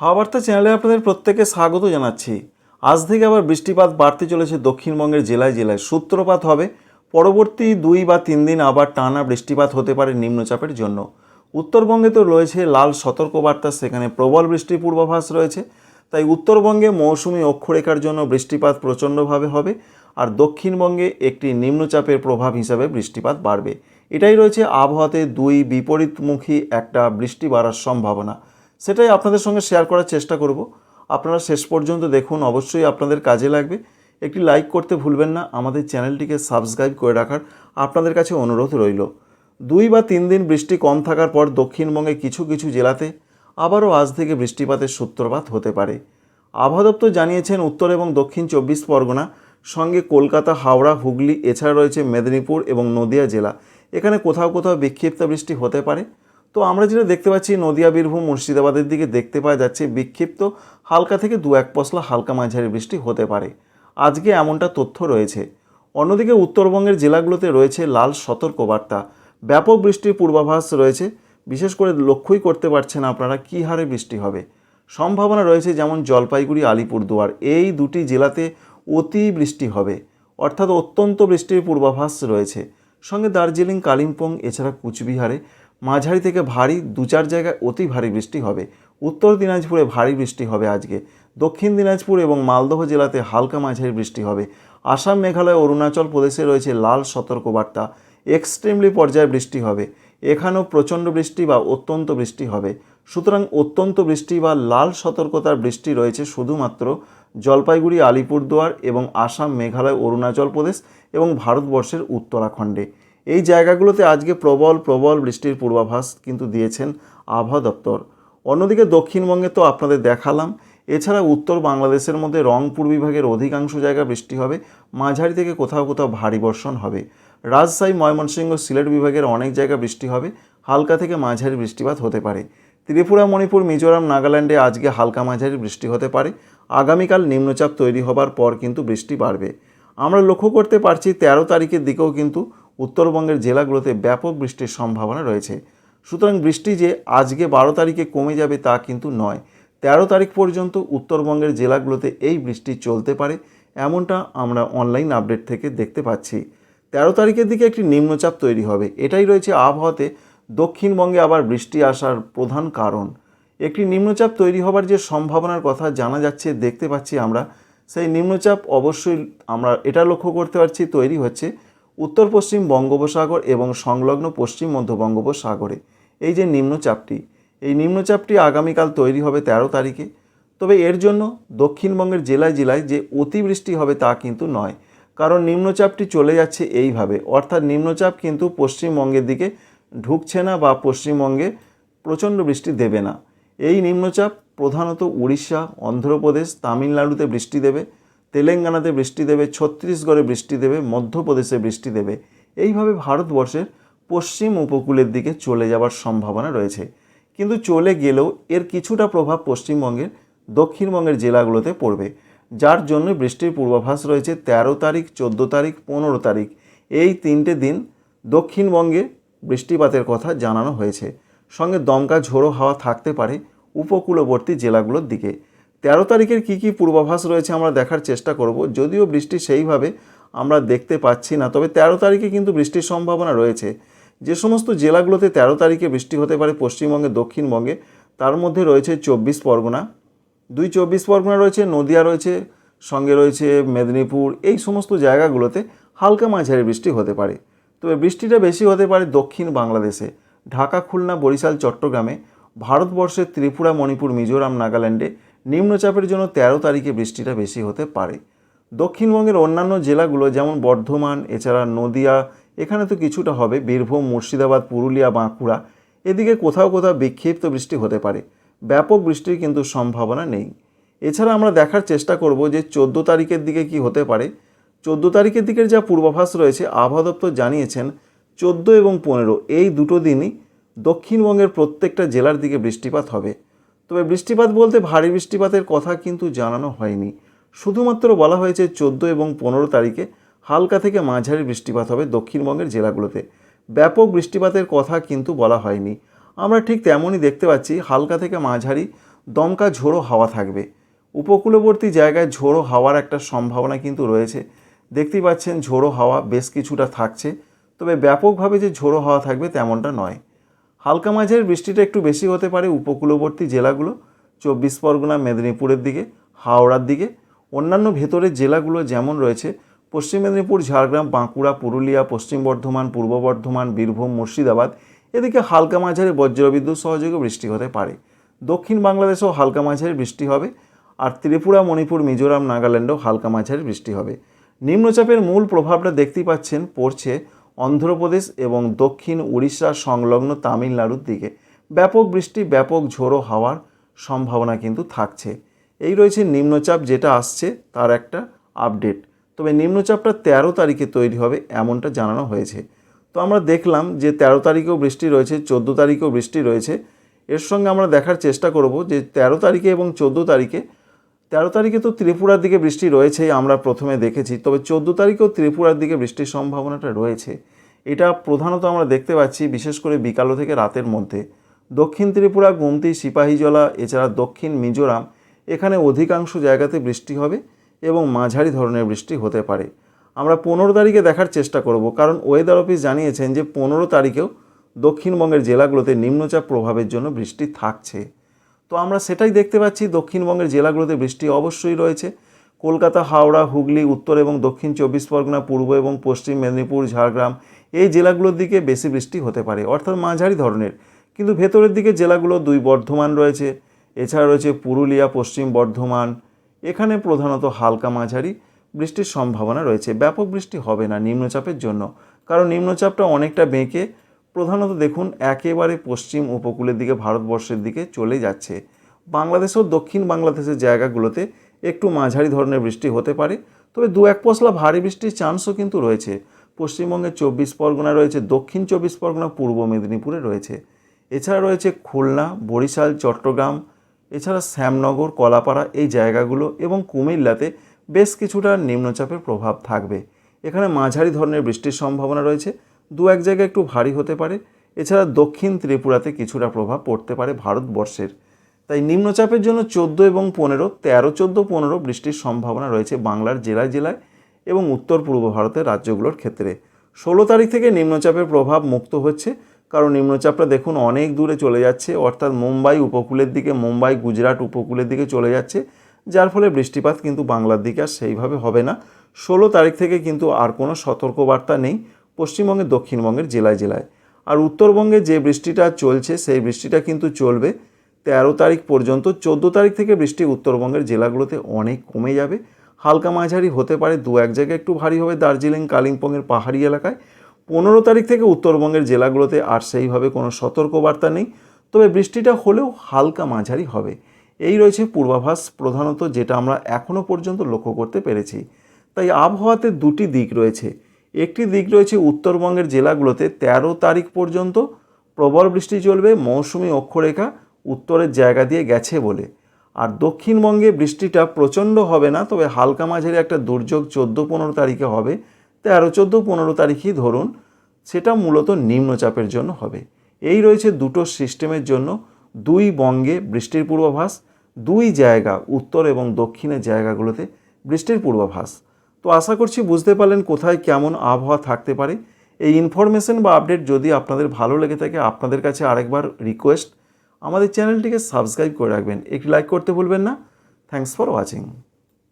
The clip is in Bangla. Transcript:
হাওয়ার্তা চ্যানেলে আপনাদের প্রত্যেকে স্বাগত জানাচ্ছি। আজ থেকে আবার বৃষ্টিপাত বাড়তে চলেছে দক্ষিণবঙ্গের জেলায় জেলায়। সূত্রপাত হবে। পরবর্তী দুই বা তিন দিন আবার টানা বৃষ্টিপাত হতে পারে নিম্নচাপের জন্য। উত্তরবঙ্গে তো রয়েছে লাল সতর্কবার্তা, সেখানে প্রবল বৃষ্টির পূর্বাভাস রয়েছে। তাই উত্তরবঙ্গে মৌসুমি অক্ষরেখার জন্য বৃষ্টিপাত প্রচণ্ডভাবে হবে আর দক্ষিণবঙ্গে একটি নিম্নচাপের প্রভাব হিসাবে বৃষ্টিপাত বাড়বে। এটাই রয়েছে আবহাওয়াতে দুই বিপরীতমুখী একটা বৃষ্টি বাড়ার সম্ভাবনা। সেটাই আপনাদের সঙ্গে শেয়ার করার চেষ্টা করব। আপনারা শেষ পর্যন্ত দেখুন, অবশ্যই আপনাদের কাজে লাগবে। একটি লাইক করতে ভুলবেন না, আমাদের চ্যানেলটিকে সাবস্ক্রাইব করে রাখার আপনাদের কাছে অনুরোধ রইল। দুই বা তিন দিন বৃষ্টি কম থাকার পর দক্ষিণবঙ্গে কিছু কিছু জেলাতে আবারও আজ থেকে বৃষ্টিপাতের সূত্রপাত হতে পারে। আবহাওয়া দপ্তর জানিয়েছেন, উত্তর এবং দক্ষিণ চব্বিশ পরগনা, সঙ্গে কলকাতা, হাওড়া, হুগলি, এছাড়া রয়েছে মেদিনীপুর এবং নদিয়া জেলা। এখানে কোথাও কোথাও বিক্ষিপ্ত বৃষ্টি হতে পারে। তো আমরা যেটা দেখতে পাচ্ছি, নদিয়া, বীরভূম, মুর্শিদাবাদের দিকে দেখতে পাওয়া যাচ্ছে বিক্ষিপ্ত হালকা থেকে দু এক পশলা হালকা মাঝারি বৃষ্টি হতে পারে। আজকে এমনটা তথ্য রয়েছে। অন্যদিকে উত্তরবঙ্গের জেলাগুলোতে রয়েছে লাল সতর্কবার্তা। ব্যাপক বৃষ্টির পূর্বাভাস রয়েছে। বিশেষ করে লক্ষ্যই করতে পারছেন আপনারা কী হারে বৃষ্টি হবে। সম্ভাবনা রয়েছে যেমন জলপাইগুড়ি, আলিপুরদুয়ার, এই দুটি জেলাতে অতি বৃষ্টি হবে। অর্থাৎ অত্যন্ত বৃষ্টির পূর্বাভাস রয়েছে। সঙ্গে দার্জিলিং, কালিম্পং, এছাড়া কুচবিহারে মাঝারি থেকে ভারী দু চার জায়গায় অতি ভারী বৃষ্টি হবে। উত্তর দিনাজপুরে ভারী বৃষ্টি হবে আজকে। দক্ষিণ দিনাজপুর এবং মালদহ জেলাতে হালকা মাঝারি বৃষ্টি হবে। আসাম, মেঘালয়, অরুণাচল প্রদেশে রয়েছে লাল সতর্কবার্তা। এক্সট্রিমলি পর্যায়ে বৃষ্টি হবে। এখানেও প্রচণ্ড বৃষ্টি বা অত্যন্ত বৃষ্টি হবে। সুতরাং অত্যন্ত বৃষ্টি বা লাল সতর্কতার বৃষ্টি রয়েছে শুধুমাত্র জলপাইগুড়ি, আলিপুরদুয়ার এবং আসাম, মেঘালয়, অরুণাচল প্রদেশ এবং ভারতবর্ষের উত্তরাখণ্ডে। এই জায়গাগুলোতে আজকে প্রবল প্রবল বৃষ্টির পূর্বাভাস কিন্তু দিয়েছেন আবহাওয়া দপ্তর। অন্যদিকে দক্ষিণবঙ্গে তো আপনাদের দেখালাম, এছাড়া উত্তর বাংলাদেশের মধ্যে রংপুর বিভাগের অধিকাংশ জায়গা বৃষ্টি হবে, মাঝারি থেকে কোথাও কোথাও ভারী বর্ষণ হবে। রাজশাহী, ময়মনসিংহ, সিলেট বিভাগের অনেক জায়গা বৃষ্টি হবে, হালকা থেকে মাঝারি বৃষ্টিপাত হতে পারে। ত্রিপুরা, মণিপুর, মিজোরাম, নাগাল্যান্ডে আজকে হালকা মাঝারি বৃষ্টি হতে পারে। আগামীকাল নিম্নচাপ তৈরি হবার পর কিন্তু বৃষ্টি বাড়বে। আমরা লক্ষ্য করতে পারছি তেরো তারিখের দিকেও কিন্তু উত্তরবঙ্গের জেলাগুলোতে ব্যাপক বৃষ্টির সম্ভাবনা রয়েছে। সুতরাং বৃষ্টি যে আজকে বারো তারিখে কমে যাবে তা কিন্তু নয়। তেরো তারিখ পর্যন্ত উত্তরবঙ্গের জেলাগুলোতে এই বৃষ্টি চলতে পারে, এমনটা আমরা অনলাইন আপডেট থেকে দেখতে পাচ্ছি। তেরো তারিখের দিকে একটি নিম্নচাপ তৈরি হবে। এটাই রয়েছে আবহাওয়াতে দক্ষিণবঙ্গে আবার বৃষ্টি আসার প্রধান কারণ। একটি নিম্নচাপ তৈরি হবার যে সম্ভাবনার কথা জানা যাচ্ছে, দেখতে পাচ্ছি আমরা। সেই নিম্নচাপ অবশ্যই আমরা এটা লক্ষ্য করতে পারছি, তৈরি হচ্ছে উত্তর পশ্চিম বঙ্গোপসাগর এবং সংলগ্ন পশ্চিম মধ্য বঙ্গোপসাগরে। এই যে নিম্নচাপটি, এই নিম্নচাপটি আগামীকাল তৈরি হবে তেরো তারিখে। তবে এর জন্য দক্ষিণবঙ্গের জেলায় জেলায় যে অতিবৃষ্টি হবে তা কিন্তু নয়, কারণ নিম্নচাপটি চলে যাচ্ছে এইভাবে। অর্থাৎ নিম্নচাপ কিন্তু পশ্চিমবঙ্গের দিকে ঢুকছে না বা পশ্চিমবঙ্গে প্রচণ্ড বৃষ্টি দেবে না। এই নিম্নচাপ প্রধানত উড়িষ্যা, অন্ধ্রপ্রদেশ, তামিলনাড়ুতে বৃষ্টি দেবে। তেলেঙ্গানাতে বৃষ্টি দেবে, ছত্তিশগড়ে বৃষ্টি দেবে, মধ্যপ্রদেশে বৃষ্টি দেবে। এইভাবে ভারতবর্ষের পশ্চিম উপকূলের দিকে চলে যাওয়ার সম্ভাবনা রয়েছে। কিন্তু চলে গেলেও এর কিছুটা প্রভাব পশ্চিমবঙ্গের দক্ষিণবঙ্গের জেলাগুলোতে পড়বে। যার জন্য বৃষ্টির পূর্বাভাস রয়েছে তেরো তারিখ, চোদ্দ তারিখ, পনেরো তারিখ। এই তিনটে দিন দক্ষিণবঙ্গে বৃষ্টিপাতের কথা জানানো হয়েছে। সঙ্গে দমকা ঝোড়ো হাওয়া থাকতে পারে উপকূলবর্তী জেলাগুলোর দিকে। তেরো তারিখের কী কী পূর্বাভাস রয়েছে আমরা দেখার চেষ্টা করব। যদিও বৃষ্টি সেইভাবে আমরা দেখতে পাচ্ছি না, তবে তেরো তারিখে কিন্তু বৃষ্টির সম্ভাবনা রয়েছে। যে সমস্ত জেলাগুলোতে তেরো তারিখে বৃষ্টি হতে পারে পশ্চিমবঙ্গে, দক্ষিণবঙ্গে, তার মধ্যে রয়েছে চব্বিশ পরগনা। দুই চব্বিশ পরগনা রয়েছে, নদিয়া রয়েছে, সঙ্গে রয়েছে মেদিনীপুর, এই সমস্ত জায়গাগুলোতে হালকা মাঝারি বৃষ্টি হতে পারে। তবে বৃষ্টিটা বেশি হতে পারে দক্ষিণ বাংলাদেশে। ঢাকা, খুলনা, বরিশাল, চট্টগ্রামে, ভারতবর্ষের ত্রিপুরা, মণিপুর, মিজোরাম, নাগাল্যান্ডে নিম্নচাপের জন্য তেরো তারিখে বৃষ্টিটা বেশি হতে পারে। দক্ষিণবঙ্গের অন্যান্য জেলাগুলো যেমন বর্ধমান, এছাড়া নদিয়া, এখানে তো কিছুটা হবে। বীরভূম, মুর্শিদাবাদ, পুরুলিয়া, বাঁকুড়া, এদিকে কোথাও কোথাও বিক্ষিপ্ত বৃষ্টি হতে পারে। ব্যাপক বৃষ্টির কিন্তু সম্ভাবনা নেই। এছাড়া আমরা দেখার চেষ্টা করব যে চোদ্দ তারিখের দিকে কি হতে পারে। চোদ্দ তারিখের দিকের যা পূর্বাভাস রয়েছে, আবহাওয়া দপ্তর জানিয়েছেন, চোদ্দ এবং পনেরো এই দুটো দিনই দক্ষিণবঙ্গের প্রত্যেকটা জেলার দিকে বৃষ্টিপাত হবে। তবে বৃষ্টিপাত বলতে ভারী বৃষ্টিপাতের কথা কিন্তু জানানো হয়নি। শুধুমাত্র বলা হয়েছে চোদ্দ এবং পনেরো তারিখে হালকা থেকে মাঝারি বৃষ্টিপাত হবে দক্ষিণবঙ্গের জেলাগুলোতে। ব্যাপক বৃষ্টিপাতের কথা কিন্তু বলা হয়নি। আমরা ঠিক তেমনই দেখতে পাচ্ছি হালকা থেকে মাঝারি দমকা ঝোড়ো হাওয়া থাকবে। উপকূলবর্তী জায়গায় ঝোড়ো হাওয়ার একটা সম্ভাবনা কিন্তু রয়েছে। দেখতেই পাচ্ছেন ঝোড়ো হাওয়া বেশ কিছুটা থাকছে, তবে ব্যাপকভাবে যে ঝোড়ো হাওয়া থাকবে তেমনটা নয়। হালকা মাঝের বৃষ্টিটা একটু বেশি হতে পারে উপকূলবর্তী জেলাগুলো, চব্বিশ পরগনা, মেদিনীপুরের দিকে, হাওড়ার দিকে। অন্যান্য ভেতরের জেলাগুলো যেমন রয়েছে, পশ্চিম মেদিনীপুর, ঝাড়গ্রাম, বাঁকুড়া, পুরুলিয়া, পশ্চিম বর্ধমান, পূর্ব বর্ধমান, বীরভূম, মুর্শিদাবাদ। এদিকে হালকা মাঝারি বজ্রবিদ্যুৎ সহযোগে বৃষ্টি হতে পারে। দক্ষিণ বাংলাদেশেও হালকা মাঝারি বৃষ্টি হবে আর ত্রিপুরা, মণিপুর, মিজোরাম, নাগাল্যান্ডেও হালকা মাঝারি বৃষ্টি হবে। নিম্নচাপের মূল প্রভাবটা দেখতেই পাচ্ছেন, পড়ছে অন্ধ্রপ্রদেশ এবং দক্ষিণ উড়িষ্যা সংলগ্ন তামিলনাড়ুর দিকে ব্যাপক বৃষ্টি, ব্যাপক ঝোড়ো হাওয়ার সম্ভাবনা কিন্তু থাকছে। এই রয়েছে নিম্নচাপ যেটা আসছে তার একটা আপডেট। তবে নিম্নচাপটা তেরো তারিখে তৈরি হবে এমনটা জানানো হয়েছে। তো আমরা দেখলাম যে তেরো তারিখেও বৃষ্টি রয়েছে, চোদ্দ তারিখেও বৃষ্টি রয়েছে। এর সঙ্গে আমরা দেখার চেষ্টা করব যে তেরো তারিখে এবং চোদ্দ তারিখে তেরো তারিখে তো ত্রিপুরার দিকে বৃষ্টি রয়েছেই, আমরা প্রথমে দেখেছি। তবে চোদ্দ তারিখেও ত্রিপুরার দিকে বৃষ্টির সম্ভাবনাটা রয়েছে। এটা প্রধানত আমরা দেখতে পাচ্ছি, বিশেষ করে বিকাল থেকে রাতের মধ্যে। দক্ষিণ ত্রিপুরা, গুমতি, সিপাহীজলা, এছাড়া দক্ষিণ মিজোরাম, এখানে অধিকাংশ জায়গাতে বৃষ্টি হবে এবং মাঝারি ধরনের বৃষ্টি হতে পারে। আমরা পনেরো তারিখে দেখার চেষ্টা করব, কারণ ওয়েদার অফিস জানিয়েছেন যে পনেরো তারিখেও দক্ষিণবঙ্গের জেলাগুলোতে নিম্নচাপ প্রভাবের জন্য বৃষ্টি থাকছে। তো আমরা সেটাই দেখতে পাচ্ছি, দক্ষিণবঙ্গের জেলাগুলোতে বৃষ্টি অবশ্যই রয়েছে। কলকাতা, হাওড়া, হুগলি, উত্তর এবং দক্ষিণ চব্বিশ পরগনা, পূর্ব এবং পশ্চিম মেদিনীপুর, ঝাড়গ্রাম এই জেলাগুলোর দিকে বেশি বৃষ্টি হতে পারে, অর্থাৎ মাঝারি ধরনের। কিন্তু ভেতরের দিকে জেলাগুলো দুই বর্ধমান রয়েছে, এছাড়া রয়েছে পুরুলিয়া, পশ্চিম বর্ধমান, এখানে প্রধানত হালকা মাঝারি বৃষ্টির সম্ভাবনা রয়েছে। ব্যাপক বৃষ্টি হবে না নিম্নচাপের জন্য, কারণ নিম্নচাপটা অনেকটা বেঁকে প্রধানত দেখুন, একেবারে পশ্চিম উপকূলের দিকে, ভারতবর্ষের দিকে চলে যাচ্ছে। বাংলাদেশ ও দক্ষিণ বাংলাদেশের জায়গাগুলোতে একটু মাঝারি ধরনের বৃষ্টি হতে পারে, তবে দু এক পশলা ভারী বৃষ্টির চান্সও কিন্তু রয়েছে। পশ্চিমবঙ্গে চব্বিশ পরগনা রয়েছে, দক্ষিণ চব্বিশ পরগনা, পূর্ব মেদিনীপুরে রয়েছে। এছাড়া রয়েছে খুলনা, বরিশাল, চট্টগ্রাম, এছাড়া শ্যামনগর, কলাপাড়া এই জায়গাগুলো এবং কুমিল্লাতে বেশ কিছুটা নিম্নচাপের প্রভাব থাকবে। এখানে মাঝারি ধরনের বৃষ্টির সম্ভাবনা রয়েছে। দু এক জায়গায় একটু ভারী হতে পারে। এছাড়া দক্ষিণ ত্রিপুরাতে কিছুটা প্রভাব পড়তে পারে ভারতবর্ষের। তাই নিম্নচাপের জন্য চোদ্দ এবং পনেরো, তেরো, চোদ্দ, পনেরো বৃষ্টির সম্ভাবনা রয়েছে বাংলার জেলায় জেলায় এবং উত্তর পূর্ব ভারতের রাজ্যগুলোর ক্ষেত্রে। ষোলো তারিখ থেকে নিম্নচাপের প্রভাব মুক্ত হচ্ছে, কারণ নিম্নচাপটা দেখুন অনেক দূরে চলে যাচ্ছে। অর্থাৎ মুম্বাই উপকূলের দিকে, মুম্বাই, গুজরাট উপকূলের দিকে চলে যাচ্ছে, যার ফলে বৃষ্টিপাত কিন্তু বাংলার দিকে আর সেইভাবে হবে না। ষোলো তারিখ থেকে কিন্তু আর কোনো সতর্কবার্তা নেই। পশ্চিমবঙ্গের দক্ষিণবঙ্গের জেলায় জেলায়। আর উত্তরবঙ্গে যে বৃষ্টিটা চলছে, সেই বৃষ্টিটা কিন্তু চলবে। তেরো তারিখ পর্যন্ত, চোদ্দ তারিখ থেকে বৃষ্টি উত্তরবঙ্গের জেলাগুলোতে অনেক কমে যাবে। হালকা মাঝারি হতে পারে, দু এক জায়গায় একটু ভারী হবে দার্জিলিং, কালিম্পংয়ের পাহাড়ি এলাকায়। পনেরো তারিখ থেকে উত্তরবঙ্গের জেলাগুলোতে আর সেইভাবে কোনো সতর্কবার্তা নেই। তবে বৃষ্টিটা হলেও হালকা মাঝারি হবে। এই রয়েছে পূর্বাভাস, প্রধানত যেটা আমরা এখনও পর্যন্ত লক্ষ্য করতে পেরেছি। তাই আবহাওয়াতে দুটি দিক রয়েছে। একটি দিক রয়েছে উত্তরবঙ্গের জেলাগুলোতে তেরো তারিখ পর্যন্ত প্রবল বৃষ্টি চলবে, মৌসুমি অক্ষরেখা উত্তরের জায়গা দিয়ে গেছে বলে। আর দক্ষিণবঙ্গে বৃষ্টিটা প্রচণ্ড হবে না, তবে হালকা মাঝারি একটা দুর্যোগ চোদ্দ পনেরো তারিখে হবে। তেরো চোদ্দ পনেরো তারিখই ধরুন, সেটা মূলত নিম্নচাপের জন্য হবে। এই রয়েছে দুটো সিস্টেমের জন্য। দুই বঙ্গে বৃষ্টির পূর্বাভাস, দুই জায়গা উত্তর এবং দক্ষিণের জায়গাগুলোতে বৃষ্টির পূর্বাভাস। তো আশা করছি বুঝতে পারলেন কোথায় কেমন আবহাওয়া থাকতে পারে। এই ইনফরমেশন বা আপডেট যদি আপনাদের ভালো লেগে থাকে, আপনাদের কাছে আরেকবার রিকোয়েস্ট আমাদের চ্যানেলটিকে সাবস্ক্রাইব করে রাখবেন। একটি লাইক করতে ভুলবেন না। Thanks for watching